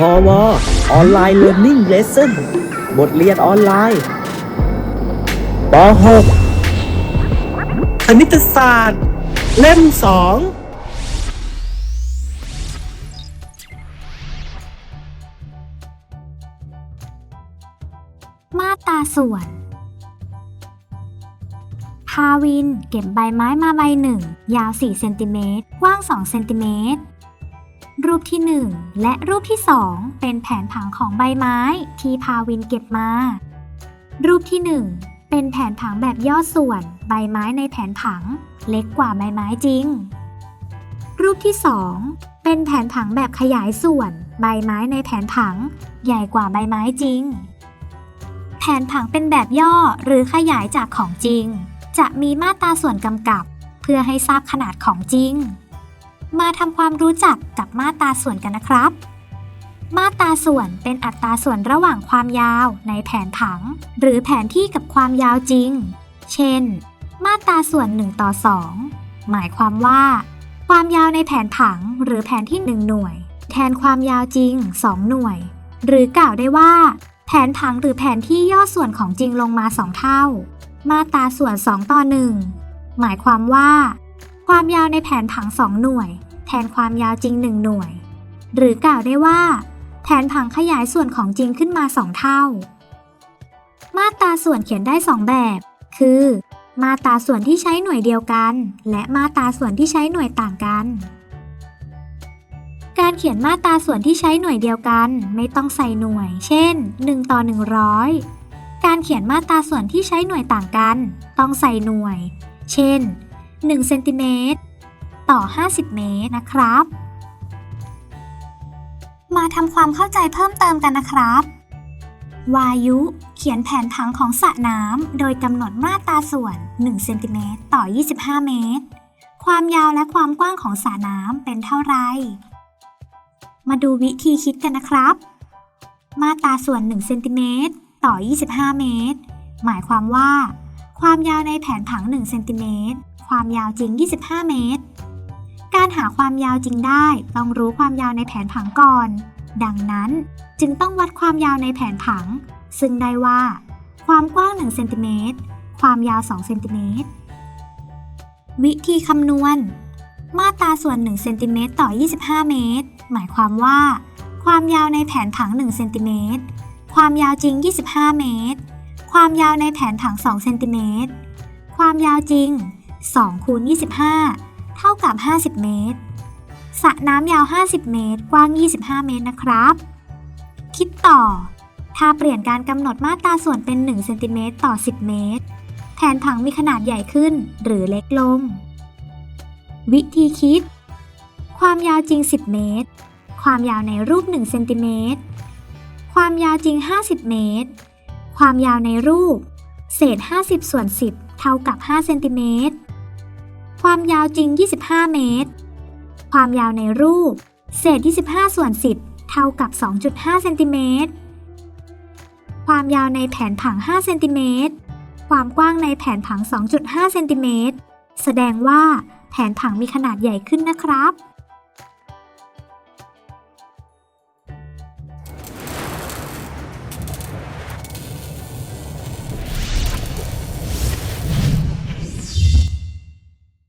พอวออนไลน์เรียน i ิ่งเลสเซ่นบทเรียนออนไลน์ป .6 คณิตศาสตร์ เล่มสองมาตาส่วน พาวินเก็บใบไม้มาใบหนึ่ง ยาว 4 เซนติเมตรกว้าง 2 เซนติเมตร รูปที่ 1 และรูปที่ 2 เป็นแผนผังของใบไม้ที่พาวินเก็บมา รูปที่ 1 เป็นแผนผังแบบย่อส่วนใบไม้ในแผนผัง เล็กกว่าใบไม้จริง รูปที่ 2 เป็นแผนผังแบบขยายส่วน ใบไม้ในแผนผัง ใหญ่กว่าใบไม้จริง แผนผังเป็นแบบย่อหรือขยายจากของจริง จะมีมาตราส่วนกำกับ เพื่อให้ทราบขนาดของจริง มาทำความรู้จักกับมาตราส่วนกันนะครับ มาตราส่วนเป็นอัตราส่วนระหว่างความยาวในแผนผัง หรือแผนที่กับความยาวจริง เช่น มาตราส่วน1ต่อ2 หมายความว่า ความยาวในแผนผังหรือแผนที่ 1 หน่วย แทนความยาวจริง 2 หน่วย หรือกล่าวได้ว่า แผนผังหรือแผนที่ย่อส่วนของจริงลงมา 2 เท่า มาตราส่วน2ต่อ1หมายความว่า ความยาวในแผนผัง 2 หน่วย แทนความยาวจริง 1 หน่วย หรือกล่าวได้ว่า แผนผังขยายส่วนของจริงขึ้นมา 2 เท่า มาตราส่วนเขียนได้ 2 แบบ คือ มาตราส่วนที่ใช้หน่วยเดียวกัน และมาตราส่วนที่ใช้หน่วยต่างกัน การเขียนมาตราส่วนที่ใช้หน่วยเดียวกัน ไม่ต้องใส่หน่วย เช่น 1 ต่อ 100 การเขียนมาตราส่วนที่ใช้หน่วยต่างกัน ต้องใส่หน่วย เช่น 1เซนติเมตรต่อ 50 เมตรนะครับ มาทำความเข้าใจเพิ่มเติมกันนะครับ วายุ เขียนแผนผังของสระน้ำโดยกำหนดมาตราส่วน1เซนติเมตรต่อ 25 เมตร ความยาวและความกว้างของสระน้ำเป็นเท่าไร มาดูวิธีคิดกันนะครับ มาตราส่วน1เซนติเมตรต่อ 25 เมตร หมายความว่า ความยาวในแผนผัง1เซนติเมตร ความยาวจริง 25 เมตร การหาความยาวจริงได้ต้องรู้ความยาวในแผนผังก่อน ดังนั้นจึงต้องวัดความยาวในแผนผัง ซึ่งได้ว่า ความกว้าง1เซนติเมตรความยาว2เซนติเมตรวิธีคำนวณ มาตราส่วน1เซนติเมตรต่อ 25 เมตร หมายความว่า ความยาวในแผนผัง1เซนติเมตรความยาวจริง 25 เมตร ความยาวในแผนผัง2เซนติเมตร ความยาวจริง 2คูณ25 เท่ากับ 50 เมตรสระน้ำยาว 50 เมตร กว้าง 25 เมตรนะครับ คิดต่อ ถ้าเปลี่ยนการกำหนดมาตราส่วนเป็น1เซนติเมตรต่อ 10 เมตร แผนผังมีขนาดใหญ่ขึ้นหรือเล็กลง วิธีคิด ความยาวจริง 10 เมตร ความยาวในรูป1เซนติเมตร ความยาวจริง 50 เมตร ความยาวในรูป เศษ 50 ส่วน 10 เท่ากับ5เซนติเมตร ความยาวจริง 25 เมตร ความยาวในรูป เศษ 25 ส่วน 10 เท่ากับ 2.5 เซนติเมตร ความยาวในแผนผัง 5 เซนติเมตร ความกว้างในแผนผัง 2.5 เซนติเมตร แสดงว่าแผนผังมีขนาดใหญ่ขึ้นนะครับ